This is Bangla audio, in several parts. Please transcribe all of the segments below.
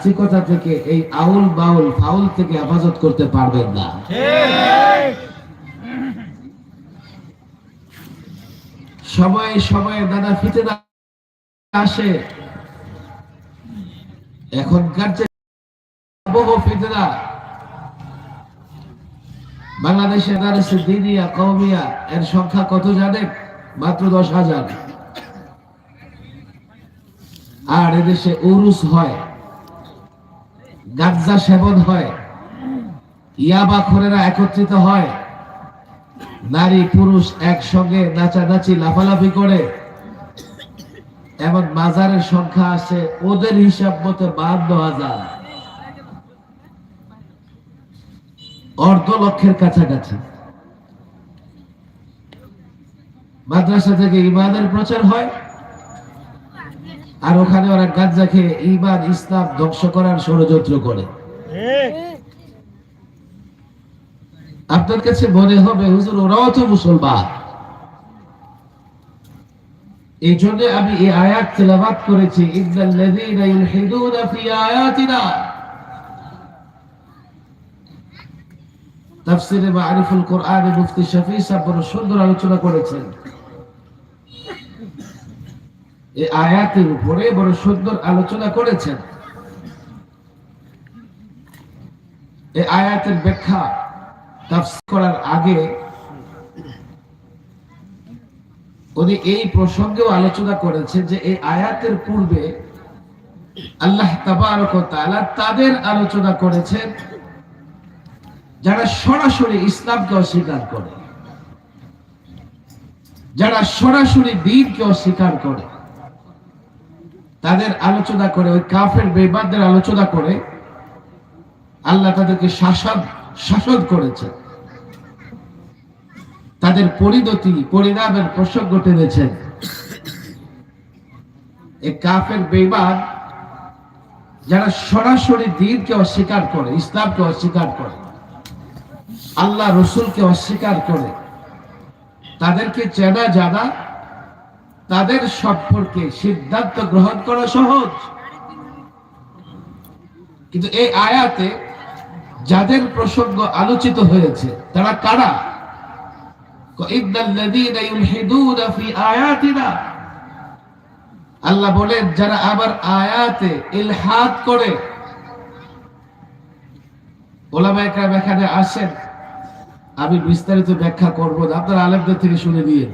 নাস্তিকতা থেকে এই আউল বাউল ফাউল থেকে হেফাজত করতে পারবেন না। সময়ে সময়ে দাদা ফিতে আসে। এখনকার যে বহু ফিতনা বাংলাদেশে দাঁড়িয়েছে দিদিয়া কৌমিয়া এর সংখ্যা কত জানেন? মাত্র দশ হাজার। আর এদেশে উরুস হয়। গাজ্জা সেবন হয়, ইয়াবা খোরেরা একত্রিত হয়, নারী পুরুষ একসঙ্গে নাচানাচি, লাফালাফি করে। এমন মাজারের সংখ্যা আছে, ওদের হিসাব মতো বাহান্ন হাজার। অর্ধ লক্ষের কাছাকাছি। মাদ্রাসা থেকে ইমানের প্রচার হয় আর ওখানে ওরা গাঞ্জা খেয়ে ইমান ইসলাম ধ্বংস করার ষড়যন্ত্র করে। আপনার কাছে মনে হবে, হুজুর, ওরাও তো মুসলমান। এই জন্য আমি এই আয়াত তেলাবাত করেছি মুফতি শফি সুন্দর আলোচনা করেছেন। এই আয়াতের উপরে বড় সুন্দর আলোচনা করেছেন। এই আয়াতের ব্যাখ্যা করার আগে উনি এই প্রসঙ্গেও আলোচনা করেছেন যে এই আয়াতের পূর্বে আল্লাহ তাআলা তাদের আলোচনা করেছেন যারা সরাসরি ইসলামকে অস্বীকার করে, যারা সরাসরি দিনকে অস্বীকার করে। তাদের আলোচনা করে, ওই কাফের বেবাদদের আলোচনা করে, আল্লাহ তাদেরকে শাসন শাসন করেছেন তাদের পরিণতি, পরিণামের প্রসঙ্গ টেনেছেন কাফের বেবাদ যারা সরাসরি দিনকে অস্বীকার করে, ইসলামকে অস্বীকার করে, আল্লাহ রসুলকে অস্বীকার করে, তাদেরকে চেনা জানা তাদের সম্পর্কে সিদ্ধান্ত গ্রহণ করা সহজ। কিন্তু এই আয়াতে যাদের প্রসঙ্গ আলোচিত হয়েছে, তারা কারা? আল্লাহ বলেন, যারা আবার আয়াতে ইলহাদ করে, ওলামায়ে কেরাম এখানে আসেন। আমি বিস্তারিত ব্যাখ্যা করব আপনারা আলেমদের থেকে শুনে দিয়ে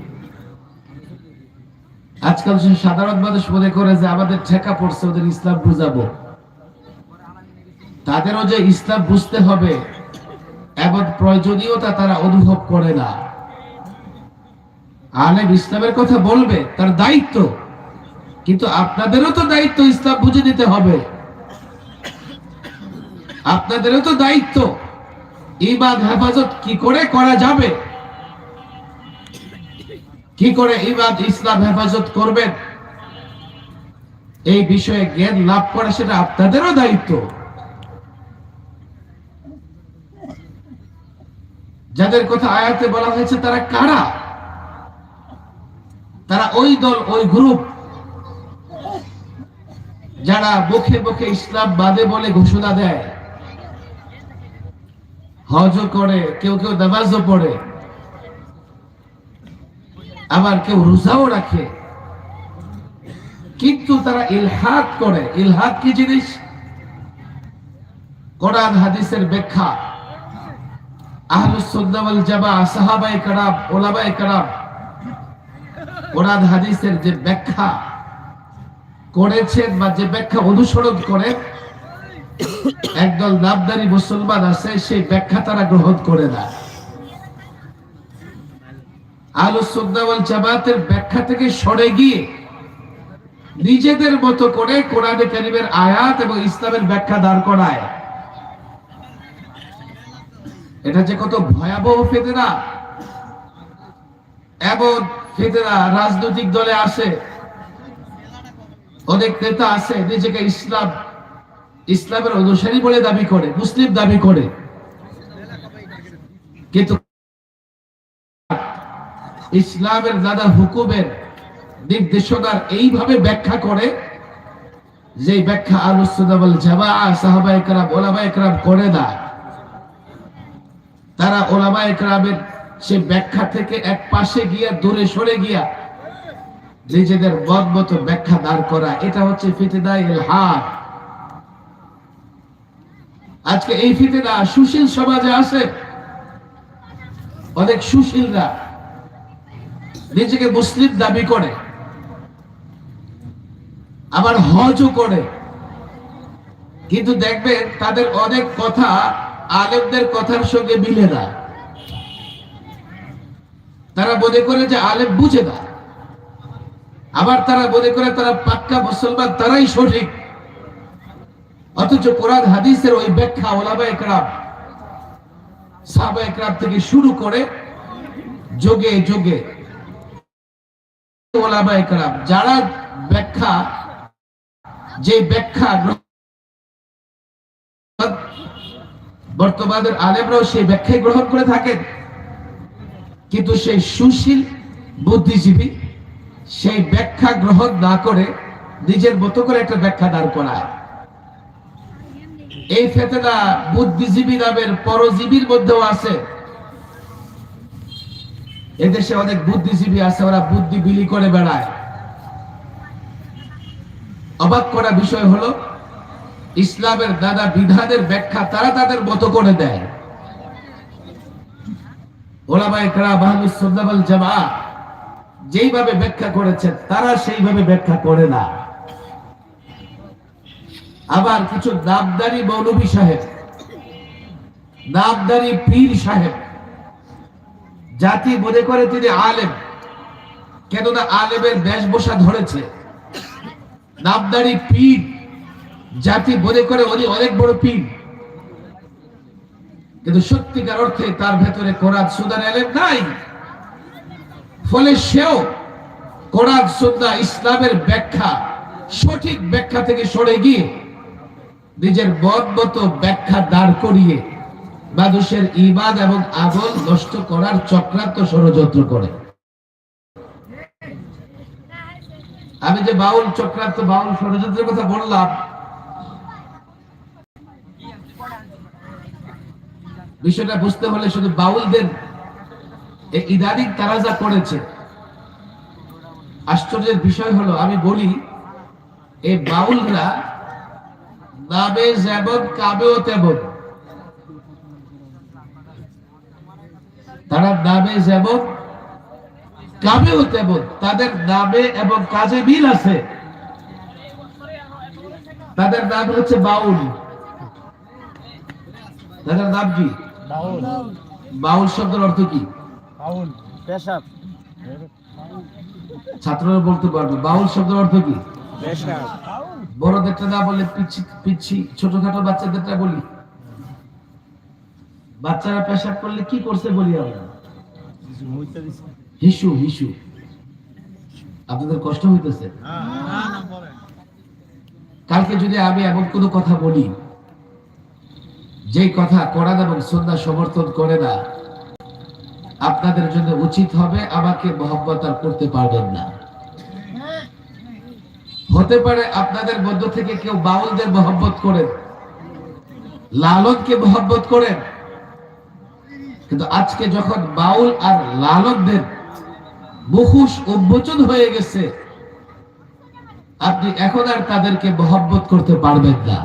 আজকাল সে সাধারণ মানুষ মনে করে যে আমাদের ঠেকা পড়ছে, ওদের ইসলাম বুঝাবো। তাদেরও যে ইসলাম বুঝতে হবে, এমন প্রয়োজনীয়তা তারা অনুভব করে না। আলেম ইসলামের কথা বলবে, তার দায়িত্ব। কিন্তু আপনাদেরও তো দায়িত্ব ইসলাম বুঝে নিতে হবে। আপনাদেরও তো দায়িত্ব। ইবাদ হেফাজত কি করে করা যাবে? কি করে ইবাদ ইসলাম হেফাজত করবেন? এই বিষয়ে জ্ঞান লাভ করা সেটা আপনাদেরও দায়িত্ব। যাদের কথা আয়াতে বলা হয়েছে, তারা কারা? তারা ওই দল, ওই গ্রুপ যারা মুখে মুখে ইসলাম বাদে বলে ঘোষণা দেয়। হজও করে, কেউ কেউ নামাজও পড়ে। আবার কেউ রোজাও রাখে। কিন্তু তারা ইলহাত করে। ইলহাত কি জিনিস? কোরআন, হাদিসের ব্যাখ্যা। সাহাবাই কারাম ওলাবাই কারাম। কোরআন, হাদিসের যে ব্যাখ্যা করেছেন বা যে ব্যাখ্যা অনুসরণ করে, একদল নামদারি মুসলমান আছে, সেই ব্যাখ্যা তারা গ্রহণ করে না। আলু সুন্নাওয়াল জামাতের ব্যাখ্যা থেকে সরে গিয়ে নিজেদের মতো করে কোরআনে কারিমের আয়াত এবং ইসলামের ব্যাখ্যা দাঁড় করায়। এটা যে কত ভয়াবহ ফেতেনা। এমন ফেতেনা রাজনৈতিক দলে আসে, অনেক নেতা আছে নিজেকে ইসলাম, ইসলামের অনুসারী বলে দাবি করে, মুসলিম দাবি করে। কিন্তু ইসলামের দাদা হুকুমের নির্দেশনার এইভাবে ব্যাখ্যা করে যে ব্যাখ্যা আলুসুদাবল জামা সাহাবা করে না। তারা ওলামা সে ব্যাখ্যা থেকে এক পাশে গিয়া, দূরে সরে গিয়া নিজেদের মত মতো ব্যাখ্যা দাঁড় করা, এটা হচ্ছে ফিতেদা ইলহাদ। আজকে এই ফিতেদা সুশীল সমাজে আছে। অনেক সুশীলরা নিজেকে মুসলিম দাবি করে, আবার হজও করে। কিন্তু দেখবেন তাদের অনেক কথা আলেমদের কথার সঙ্গে মিলে না। তারা মনে করে যে আলেম বুঝে না। আবার তারা মনে করে তারা পাক্কা মুসলমান, তারাই সঠিক। অথচ কোরআন হাদিসের ওই ব্যাখ্যা ওলামা একরাম সাহাবা একরাম থেকে শুরু করে যোগে যোগে যারা ব্যাখ্যা, যে ব্যাখ্যা বর্তমানের আলেমরাও সেই ব্যাখ্যায় গ্রহণ করে থাকেন। কিন্তু সেই সুশীল বুদ্ধিজীবী সেই ব্যাখ্যা গ্রহণ না করে নিজের মতো করে একটা ব্যাখ্যা দাঁড় করায়। এই ফেতেনা বুদ্ধিজীবী নামের পরজীবীর মধ্যেও আছে। এদেশে অনেক বুদ্ধিজীবী আছে, ওরা বুদ্ধি বিলি করে বেড়ায়। অবাক করা বিষয় হলো, ইসলামের দাদা বিধানের ব্যাখ্যা তারা তাদের মতো করে দেয়। ওলামায়ে আহলুস সুন্নাহ ওয়াল যেইভাবে ব্যাখ্যা করেছেন, তারা সেইভাবে ব্যাখ্যা করে না। আবার কিছু নামদারি মৌলভী সাহেব, নামদারি পীর সাহেব জাতি মনে করে তিনি আলেম। কেননা আলেমের বেশভূষা ধরেছে। নামদারি পীর। জাতি মনে করে উনি অনেক বড় পীর। কিন্তু সত্যিকার অর্থে তার ভেতরে কোরআন সুদান আলেম নাই। ফলে সেও কোরআন, সুন্নাহ, ইসলামের ব্যাখ্যা, সঠিক ব্যাখ্যা থেকে সরে গিয়ে নিজের মন মতো ব্যাখ্যা দাঁড় করিয়ে মানুষের ইমান এবং আমল নষ্ট করার চক্রান্ত ষড়যন্ত্র করে। আমি যে বাউল চক্রান্ত, বাউল ষড়যন্ত্রের কথা বললাম, বিষয়টা বুঝতে হলে শুধু বাউলদের ইদানিং তারা যা করেছে। আশ্চর্যের বিষয় হলো, আমি বলি এই বাউলরা নামে যেমন, কামেও তেমন। তারা নামে যেমন কামেও তেমন তাদের নামে এবং কাজে মিল আছে। তাদের নাম হচ্ছে বাউল। তাদের নাম কি? বাউল। বাউল শব্দের অর্থ কি? ছাত্ররা বলতে পারবে বাউল শব্দের অর্থ কি? বড়দেরটা না বলে পিচ্ছি পিচ্ছি ছোটখাটো বাচ্চাদেরটা বলি। বাচ্চারা পেশাব করলে কি করছে বলি আমরা? হিসু হিসু। আপনাদের কষ্ট হইতেছে? কালকে যদি আমি এমন কোনো কথা বলি যেই কথা কোরআন এবং সন্ধ্যা সমর্থন করে না আপনাদের জন্য উচিত হবে আমাকে মহব্বত আর করতে পারবেন না। হতে পারে আপনাদের মধ্য থেকে কেউ বাউলদের মহব্বত করেন লালনকে মহব্বত করেন কিন্তু আজকে যখন বাউল আর লালনদের মুখোশ উন্মোচন হয়ে গেছে, আপনি এখন আর তাদেরকে মহব্বত করতে পারবেন না।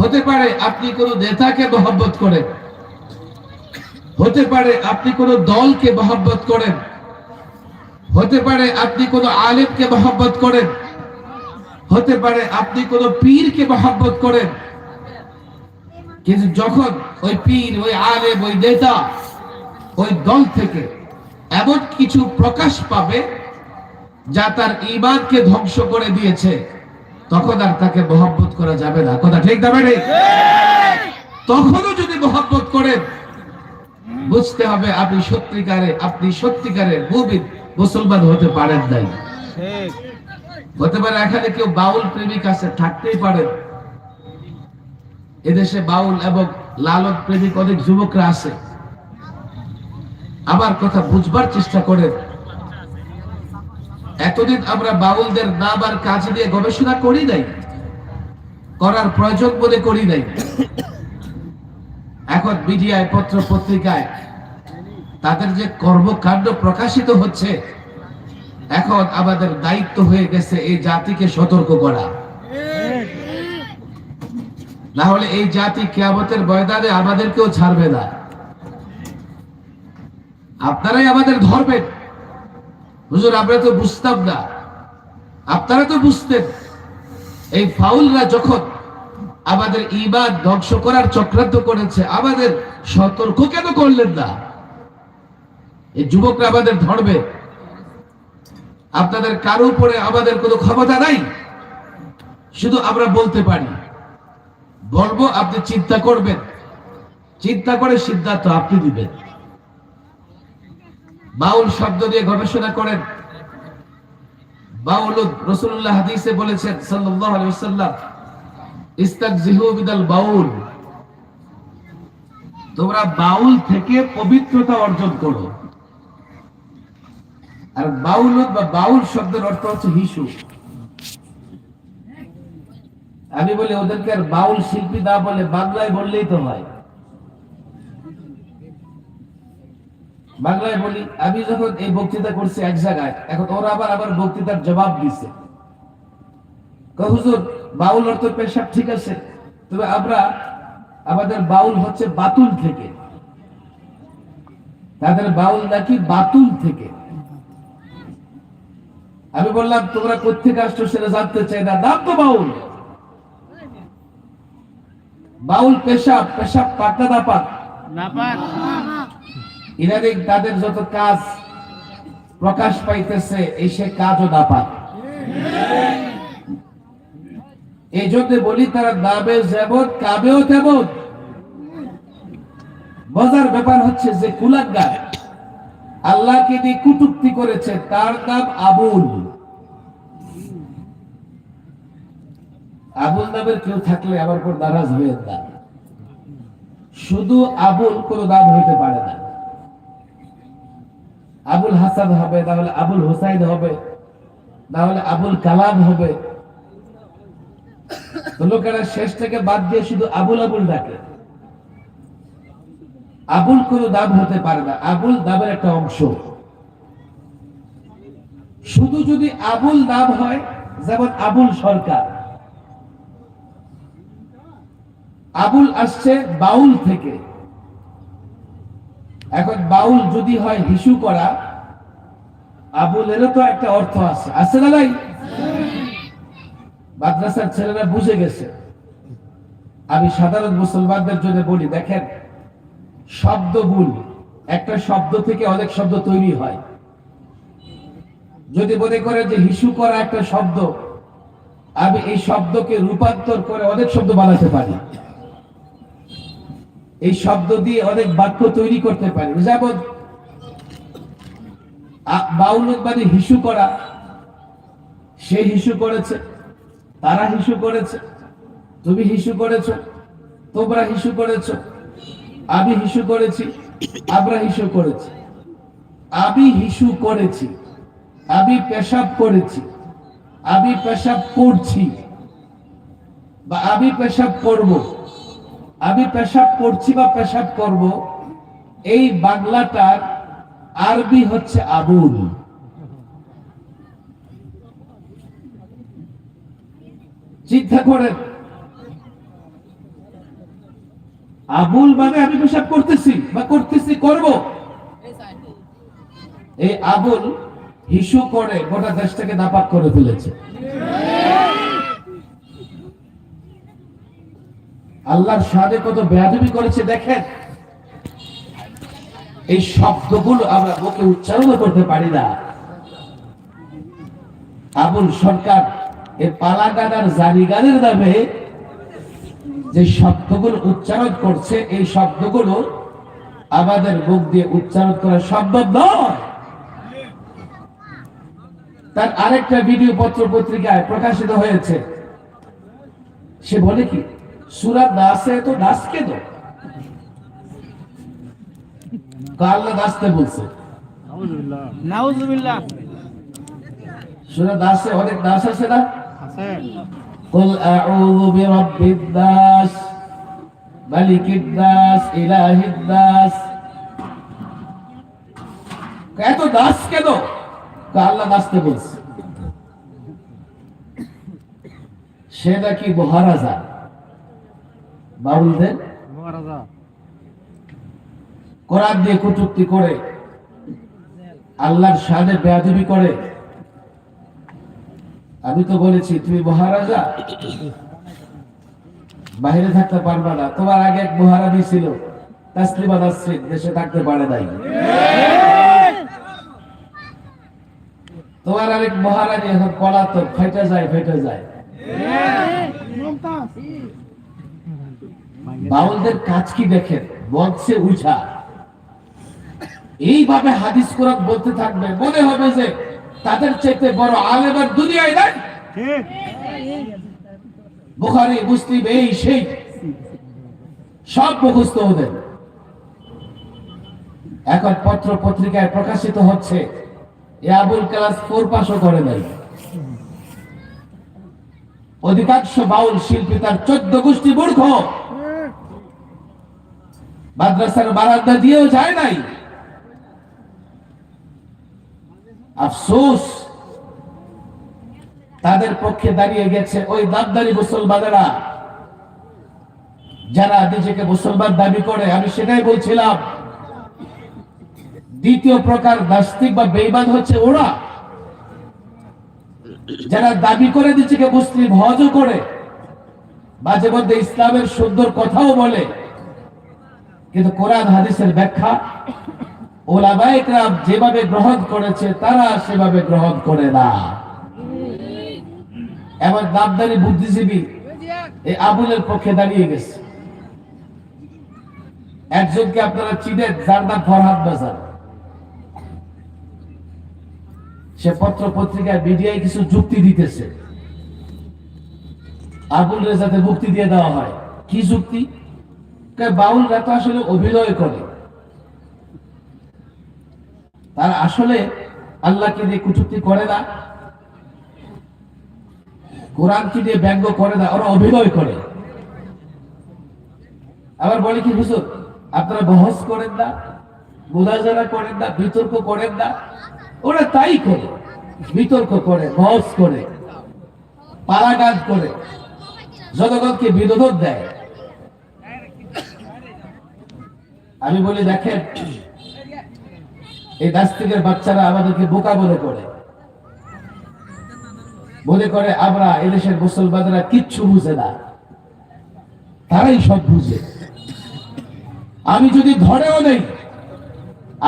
হতে পারে আপনি কোন নেতাকে মহব্বত করেন, হতে পারে আপনি কোন দলকে মহব্বত করেন, হতে পারে আপনি কোন আলেমকে মহব্বত করেন, হতে পারে আপনি কোন পীরকে মহব্বত করেন। কিন্তু যখন ওই পীর ওই আলেম ওই নেতা ওই দল থেকে এমন কিছু প্রকাশ পাবে যা তার ইমানকে ধ্বংস করে দিয়েছে তখন আর তাকে মহব্বত করা যাবে না। কথা ঠিক না ঠিক তখনও যদি মহব্বত করেন বুঝতে হবে আপনি সত্যিকারে আপনি সত্যিকারের মুমিন মুসলমান হতে পারেন নাই। হতে পারে এখানে কেউ বাউল প্রেমিক আছে থাকতেই পারেন। এদেশে বাউল এবং লালন প্রেমিক অনেক যুবকরা আছে। আমার কথা বুঝবার চেষ্টা করেন। এতদিন আমরা বাউলদের নাম আর কাজ নিয়ে গবেষণা করি নাই, করার প্রয়োজন বলে করি নাই। এখন মিডিয়ায়, পত্র পত্রিকায় তাদের যে কর্মকাণ্ড প্রকাশিত হচ্ছে, এখন আমাদের দায়িত্ব হয়ে গেছে এই জাতিকে সতর্ক করা। না হলে এই জাতি কেয়ামতের ময়দানে আমাদেরকেও ছাড়বে না। আপনারাই আমাদের ধরবেন। হুজুর, আমরা তো বুঝতাম না। আপনারা তো বুঝতেন। এই ফাউলরা যখন আমাদের ইমান ধ্বংস করার চক্রান্ত করেছে, আমাদের সতর্ক কেন করলেন না? এই যুবকরা আমাদের ধরবে। আপনাদের কারও উপরে আমাদের কোনো ক্ষমতা নাই। শুধু আমরা বলতে পারি। বলব আপনি চিন্তা করবেন। চিন্তা করে সিদ্ধান্ত আপনি দিবেন। বাউল শব্দ দিয়ে গবেষণা করেন। বাউল রসুল্লাহ হাদিসে বলেছেন আলাইহি ওয়াসাল্লাম, ইস্তাকজিহু বাউল। তোমরা বাউল থেকে পবিত্রতা অর্জন করো। আর বাউল বা বাউল শব্দের অর্থ হচ্ছে হিসু। আমি বলি, ওদেরকে আর বাউল শিল্পী না বলে বাংলায় বললেই তো হয়। বাংলায় বলি, আমি যখন এই বক্তৃতা করছি এক জায়গায়, এখন ওরা আবার আবার বক্তৃতার জবাব দিছে। হুজুর, বাউল অর্থ পেশাব ঠিক আছে, তবে আমরা আমাদের বাউল হচ্ছে বাতুল থেকে। তাদের বাউল নাকি বাতুল থেকে। আমি বললাম, তোমরা কোথেকে আসছো সেটা জানতে চাই না, নাম তো বাউল। বাউল পেশাব পেশাব পাক না পাক? ইদানিং তাদের যত কাজ প্রকাশ পাইতেছে এই সে কাজও না পাক। এই জন্য বলি তারা নামে যেমন কাবেও তেমন। মজার ব্যাপার হচ্ছে যে কুলাঙ্গার আল্লাহকে দিয়ে কুটুক্তি করেছে তার নাম আবুল। আবুল নামের কেউ থাকলে আমার কোন নারাজ হয়ে না। শুধু আবুল কোন নাম হইতে পারে না। আবুল হাসান হবে, না হলে আবুল হোসাইন হবে, না হলে আবুল কালাম হবে। লোকেরা শেষ থেকে বাদ দিয়ে শুধু আবুল আবুল ডাকে। আবুল কোন নাম হতে পারে না, আবুল নামের একটা অংশ। শুধু যদি আবুল নাম হয়, যেমন আবুল সরকার আবুল আসছে বাউল থেকে। এখন বাউল যদি হয় হিসু করা, আবুল আবুলেরও তো একটা অর্থ আছে। আছে না নাই? মাদ্রাসার ছেলেরা বুঝে গেছে। আমি সাধারণ মুসলমানদের জন্য বলি, দেখেন, শব্দ ভুল। একটা শব্দ থেকে অনেক শব্দ তৈরি হয়। যদি মনে করে যে হিসু করা একটা শব্দ, আমি এই শব্দকে রূপান্তর করে অনেক শব্দ বানাতে পারি। এই শব্দ দিয়ে অনেক বাক্য তৈরি করতে পারে। যেমন আ- বাউল মানে হিসু করা। সে হিসু করেছে, তারা হিসু করেছে, তুমি হিসু করেছ, তোমরা হিসু করেছ, আমি হিসু করেছি, আমরা হিসু করেছি। আমি হিসু করেছি, আমি পেশাব করেছি, আমি পেশাব করছি, বা আমি পেশাব করব। আমি পেশাব করছি বা পেশাব করব, এই বাংলাটার আরবি হচ্ছে আবুল। চিন্তা করেন। আবুল মানে আমি পেশাব করতেছি বা করতেছি, করব? এই আবুল হিসু করে গোটা দেশটাকে নাপাক করে ফেলেছে। আল্লাহর সাথে কত বেয়াদবি করেছে দেখেন? এই শব্দগুলো আমরা মুখে উচ্চারণ করতে পারি না। আবুল সরকার এই পালাগানার জারিগানের নামে যে শব্দগুলো উচ্চারণ করছে, এই শব্দগুলো আমাদের মুখ দিয়ে উচ্চারণ করা সম্ভব নয়। তার আরেকটা ভিডিও পত্র পত্রিকায় প্রকাশিত হয়েছে। সে বলে কি? सूरत दास তো तो दास আল্লাহ দাসতে বলছে। নাউজুবিল্লাহ। দাসে অনেক দাস আছে না? আছে। কুল আউযু বিরাব্বিদ দাস মালিকিদ দাস ইলাহিদ দাস এত দাস কেন? আল্লাহ দাসতে বলছে। সে নাকি মহারাজা। বাউলদের কোরআন দিয়ে কটুক্তি করে আল্লাহর বেয়াদবি করে। আমি তো বলেছি তুমি মহারাজা বাইরে থাকতে পারবে না। তোমার আগে এক মহারানী ছিল তাসলিমা নাসরিন দেশে থাকতে পারে নাই। তোমার আরেক মহারানী এখন পলাতক ফেটে যায় ফেটে যায়। বাউলদের কাজ কি দেখেন? মঞ্চে উঠা এইভাবে হাদিস কোরআন বলতে থাকবে। মনে হবে যে তাদের চাইতে বড় আলেম আর দুনিয়ায় নাই। বুখারী, মুসলিম, এই সেই। সব মুখস্থ ওদের। এখন পত্র পত্রিকায় প্রকাশিত হচ্ছে, এ আবুল কালাস ফোর পাশও করে নাই। অধিকাংশ বাউল শিল্পী তার চোদ্দ গোষ্ঠী মূর্খ। মাদ্রাসার বারান্দা দিয়েও যায় নাই। আফসোস, তাদের পক্ষে দাঁড়িয়ে গেছে ওই দাবদারি মুসলমানেরা। যারা নিজেকে মুসলমান দাবি করে, আমি সেটাই বলছিলাম। দ্বিতীয় প্রকার নাস্তিক বা বেইমান হচ্ছে ওরা। যারা দাবি করে নিজেকে মুসলিম হজও করে, মাঝে মধ্যে ইসলামের সুন্দর কথাও বলে। কিন্তু কোরআন হাদিসের ব্যাখ্যা ওলামাইকরাম যেভাবে গ্রহণ করেছে, তারা সেভাবে গ্রহণ করে না। এমন নামদারি বুদ্ধিজীবী এই আবুলের পক্ষে দাঁড়িয়ে গেছে। একজনকে আপনারা চিনেন, যার নাম ফরহাদ বাজার। সে পত্র পত্রিকায় মিডিয়ায় কিছু যুক্তি দিতেছে। আবুল রেজাতে মুক্তি দিয়ে দেওয়া হয়। কি যুক্তি? বাউলরা তো আসলে অভিনয় করে। তারা আসলে আল্লাহকে দিয়ে কুচুক্তি করে না? কোরআনকে দিয়ে ব্যঙ্গ করে না? ওরা অভিনয় করে। আবার বলে কি, হুজুর, আপনারা বহস করেন না মুদাজারা করেন না, বিতর্ক করেন না। ওরা তাই করে। বিতর্ক করে, বহস করে পালাগান করে। জনগণকে বিনোদন দেয়। আমি বলি, দেখেন, এই নাস্তিকের বাচ্চারা আমাদেরকে বোকা মনে করে। মনে করে, আমরা এদেশের মুসলমানরা কিচ্ছু বুঝে না। তারাই সব বুঝে। আমি যদি ধরেও নেই,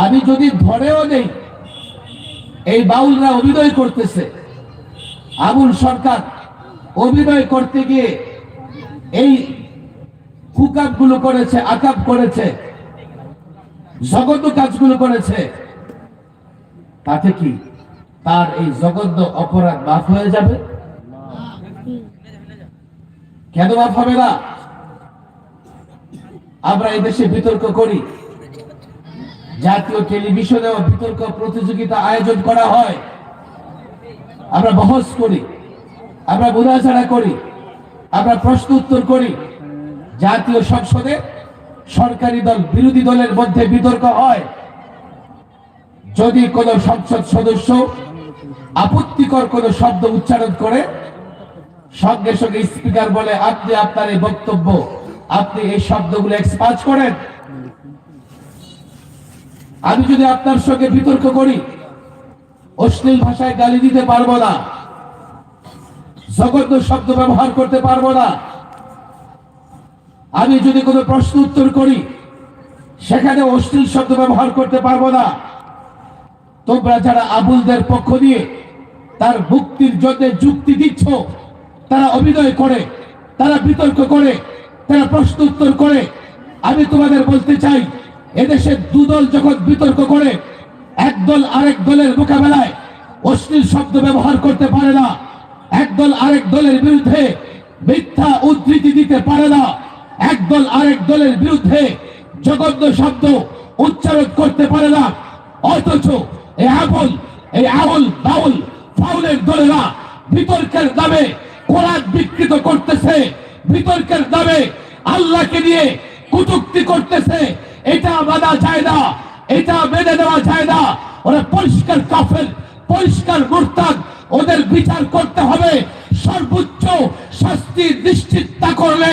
আমি যদি ধরেও নেই, এই বাউলরা অভিনয় করতেছে, আবুল সরকার অভিনয় করতে গিয়ে এই কুকাপগুলো করেছে, আকাপ করেছে জগত কাজগুলো করেছে। তাতে কি? তার এই জঘন্য অপরাধ মাফ হয়ে যাবে? কেন মাফ হবে না? আমরা দেশে বিতর্ক করি। জাতীয় টেলিভিশনেও বিতর্ক প্রতিযোগিতা আয়োজন করা হয়। আমরা বহস করি। আমরা বোঝাছাড়া করি। আমরা প্রশ্ন উত্তর করি। জাতীয় সংসদে সরকারি দল, বিরোধী দলের মধ্যে বিতর্ক হয়। যদি কোন সংসদ সদস্য আপত্তিকর কোন শব্দ উচ্চারণ করে, সঙ্গে সঙ্গে স্পিকার বলে, আপনি আপনার এই বক্তব্য, আপনি এই শব্দগুলো এক্সপাজ করেন। আমি যদি আপনার সঙ্গে বিতর্ক করি, অশ্লীল ভাষায় গালি দিতে পারব না, জঘন্য শব্দ ব্যবহার করতে পারব না আমি যদি কোনো প্রশ্ন উত্তর করি, সেখানে অশ্লীল শব্দ ব্যবহার করতে পারব না। তোমরা যারা আবুলদের পক্ষ নিয়ে তার মুক্তির জন্য যুক্তি দিচ্ছ, তারা অভিনয় করে, তারা বিতর্ক করে, তারা প্রশ্ন উত্তর করে, আমি তোমাদের বলতে চাই, এদেশে দুদল যখন বিতর্ক করে, একদল আরেক দলের মোকাবেলায় অশ্লীল শব্দ ব্যবহার করতে পারে না। একদল আরেক দলের বিরুদ্ধে মিথ্যা উদ্ধৃতি দিতে পারে না। একদল আরেক দলের বিরুদ্ধে জঘন্য শব্দ উচ্চারণ করতে পারে না। অথচ এই আবুল এই আবুল বাউল ফাউলের দলেরা বিতর্কের নামে কোরআন বিকৃত করতেছে। বিতর্কের নামে আল্লাহকে নিয়ে কুটুক্তি করতেছে। এটা মানা যায় না, এটা মেনে নেওয়া যায় না। ওরা পরিষ্কার কাফের, পরিষ্কার মুরতাদ, ওদের বিচার করতে হবে। সর্বোচ্চ শাস্তি নিশ্চিত না করলে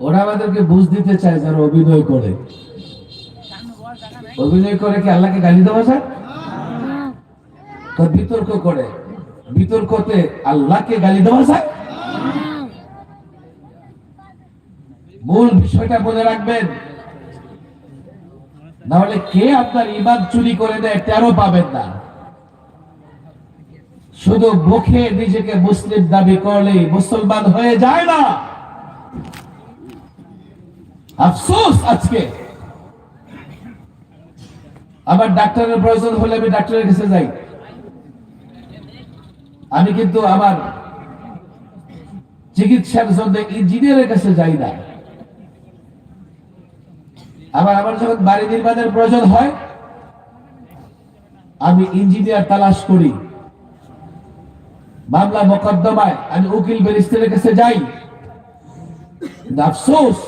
ওরা আমাদেরকে বুঝ দিতে চায় যারা অভিনয় করে। অভিনয় করে কি আল্লাহকে গালি দেওয়া যায়? বিতর্ক করে। বিতর্কতে আল্লাহকে গালি দেওয়া যায়? মূল বিষয়টা মনে রাখবেন। নাহলে কে আপনার ইমান চুরি করে দেয় তেরো পাবেন না। শুধু মুখে নিজেকে মুসলিম দাবি করলেই মুসলমান হয়ে যায় না। আফসোস আজকে। আমার ডাক্তারের প্রয়োজন হলে আমি ডাক্তারের কাছে যাই। আমি কিন্তু আমার চিকিৎসার জন্য ইঞ্জিনিয়ারের কাছে যাই না। আবার আমার যখন বাড়ি নির্মাণের প্রয়োজন হয়, আমি ইঞ্জিনিয়ার তালাশ করি। মামলা মোকদ্দমায় আমি উকিল ব্যারিস্টারের কাছে যাই। আফসোস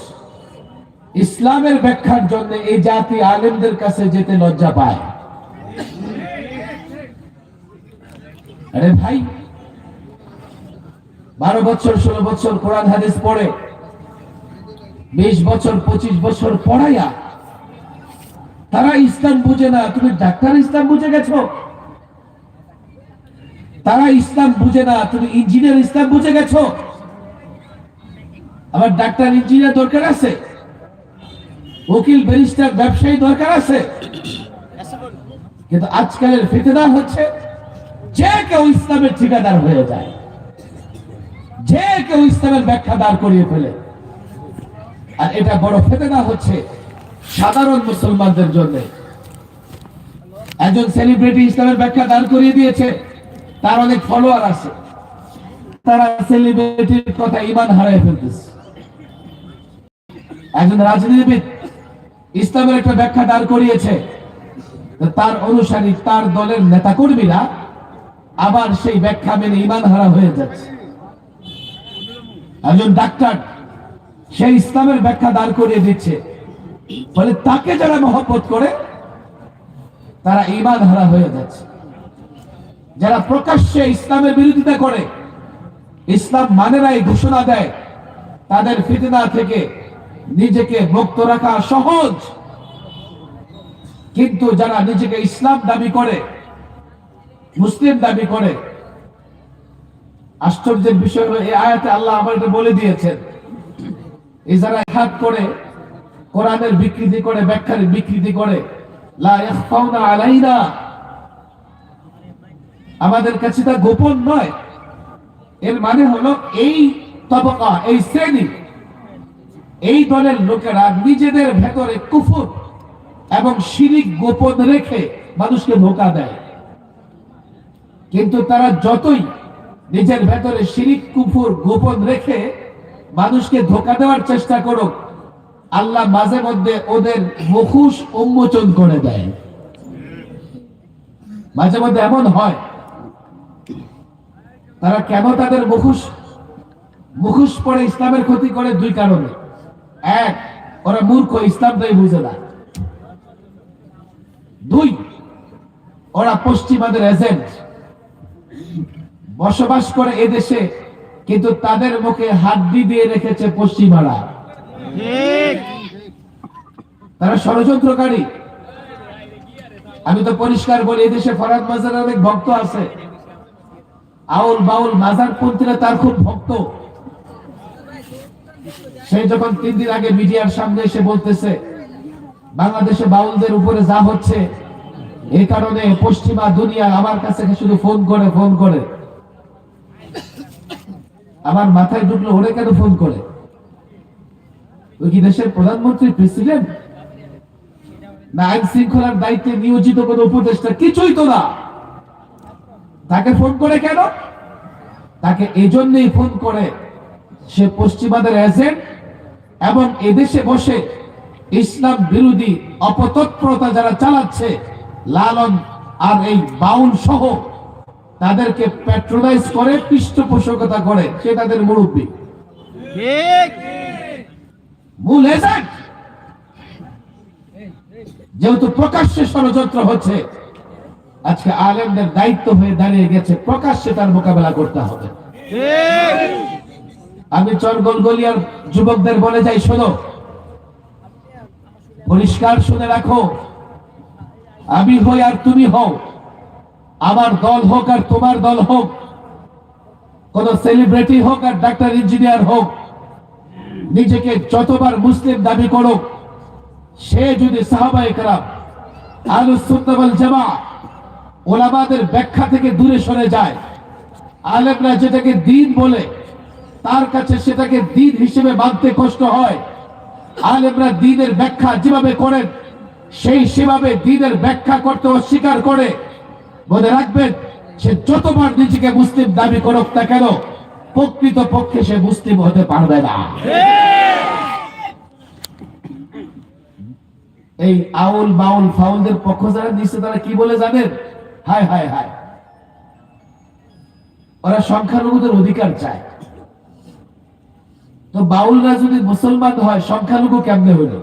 ইসলামের ব্যাখ্যার জন্য এই জাতি আলেমদের কাছে যেতে লজ্জা পায়। আরে ভাই, বারো বছর, ষোলো বছর কোরআন হাদিস পড়ে, বিশ বছর, পঁচিশ বছর পড়াইয়া তারা ইসলাম বুঝে না, তুমি ডাক্তার ইসলাম বুঝে গেছো? তারা ইসলাম বুঝে না, তুমি ইঞ্জিনিয়ার ইসলাম বুঝে গেছো? আমার ডাক্তার, ইঞ্জিনিয়ার দরকার আছে? উকিল, ব্যারিস্টার, ব্যবসায়ী দরকার আছে। কিন্তু আজকালের ফিতনা হচ্ছে যে কেউ ইসলামের ঠিকাদার হয়ে যায়। যে কেউ ইসলামের ব্যাখ্যা দাঁড় করিয়ে ফেলে। আর এটা বড় ফেতনা হচ্ছে সাধারণ মুসলমানদের জন্য। একজন সেলিব্রিটি ইসলামের ব্যাখ্যা দাঁড় করিয়ে দিয়েছে, তার অনেক ফলোয়ার আছে। তারা সেলিব্রিটির কথা ইমান হারাই ফেলতেছে। একজন রাজনীতিবিদ ইসলামের একটা ব্যাখ্যা দাঁড় করিয়েছে তার অনুসারী, তার দলের নেতাকর্মীরা আবার সেই ব্যাখ্যা মেনে ইমান হারা হয়ে যাচ্ছে। একজন ডাক্তার সেই ইসলামের ব্যাখ্যা দাঁড় করিয়ে দিচ্ছে। ফলে তাকে যারা মহব্বত করে, তারা ইমান হারা হয়ে যাচ্ছে। যারা প্রকাশ্যে ইসলামের বিরোধিতা করে, ইসলাম মানে নাই ঘোষণা দেয়, তাদের ফিতনা থেকে নিজেকে মুক্ত রাখা সহজ। কিন্তু যারা নিজেকে ইসলাম দাবি করে, মুসলিম দাবি করে, আশ্চর্যের বিষয় হলো, এই আয়াতে আল্লাহ আমার এটা বলে দিয়েছেন। এই যারা হাত করে, কোরআনের বিকৃতি করে, ব্যাখ্যার বিকৃতি করে আমাদের কাছে তা গোপন নয়। এর মানে হলো এই তবকা, এই শ্রেণি এই দলের লোকেরা নিজেদের ভেতরে কুফুর এবং শিরিক গোপন রেখে মানুষকে ধোকা দেয়। কিন্তু তারা যতই নিজের ভেতরে শিরিক, কুফুর গোপন রেখে মানুষকে ধোকা দেওয়ার চেষ্টা করুক, আল্লাহ মাঝে মধ্যে ওদের মুখোশ উন্মোচন করে দেয়। মাঝে মধ্যে এমন হয়, তারা কেন তাদের মুখোশ মুখোশ পরে ইসলামের ক্ষতি করে? দুই কারণে। এক ওরা মূর্খ ইসলামটাই বুঝে না। দুই ওরা পশ্চিমাদের এজেন্ট বসবাস করে এদেশে কিন্তু তাদের মুখে হাড্ডি দিয়ে রেখেছে পশ্চিমারা। তারা ষড়যন্ত্রকারী। আমি তো পরিষ্কার বলি এদেশে ফরাদ মাজার অনেক ভক্ত আছে। আউল বাউল মাজার পন্থীরা তার খুব ভক্ত। সে যখন তিন দিন আগে মিডিয়ার সামনে এসে বলতেছে, বাংলাদেশে বাউলদের উপরে যা হচ্ছে এই কারণে পশ্চিমা দুনিয়া আমার কাছে শুধু ফোন করে ফোন করে। আমার মাথায় ঢুকলো, ওরে কেন ফোন করে? ওই কি দেশের প্রধানমন্ত্রী, প্রেসিডেন্ট? না, আইন শৃঙ্খলার দায়িত্বে নিয়োজিত কোন উপদেষ্টা কিছুই তো না। তাকে ফোন করে কেন? তাকে এজন্যই ফোন করে, সে পশ্চিমাদের এজেন্ট এবং এদেশে বসে ইসলাম বিরোধী অপতৎপরতা যারা চালাচ্ছে লালন আর এই বাউল সহ তাদেরকে প্যাট্রোনাইজ করে পৃষ্ঠপোষকতা করে সে তাদের মুরব্বী। মূল এজেন্ট। যেহেতু প্রকাশ্যে ষড়যন্ত্র হচ্ছে আজকে আলেমদের দায়িত্ব হয়ে দাঁড়িয়ে গেছে প্রকাশ্যে তার মোকাবেলা করতে হবে। আমি চরগল গলিয়ার যুবকদের বলে যাই, শোনো। পরিষ্কার শুনে রাখো। আমি হই আর তুমি হও। আমার দল হোক আর তোমার দল হোক, কোন সেলিব্রিটি হোক আর ডাক্তার ইঞ্জিনিয়ার হোক, নিজেকে যতবার মুসলিম দাবি করো সে যদি সাহাবাই কারাম আলুসুদ্দাবল জামা ওলামাদের ব্যাখ্যা থেকে দূরে সরে যায়, আলেমরা যেটাকে দিন বলে তার কাছে সেটাকে দিন হিসেবে মানতে কষ্ট হয়। আলেমরা দিনের ব্যাখ্যা যেভাবে করেন সেই সেভাবে দিনের ব্যাখ্যা করতে অস্বীকার করে। মনে রাখবেন, সে যতবার নিজেকে মুসলিম দাবি করুক না কেন প্রকৃত পক্ষে সে মুসলিম হতে পারবে না। এই আউল বাউল ফাউলদের পক্ষ যারা নিচ্ছে তারা কি বলে জানেন? হায় হায় হায়। ওরা সংখ্যালঘুদের অধিকার চায়। তো বাউলরা যদি মুসলমান হয়, সংখ্যালঘু কেমনে হইল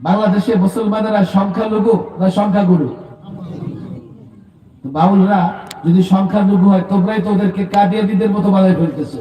বাংলাদেশে মুসলমানেরা সংখ্যালঘু না সংখ্যাগুরু? গুরু বাউলরা যদি সংখ্যালঘু হয়, তোমরাই তো ওদেরকে কাদিয়াদিদের মতো বানায় ফেলতেছো।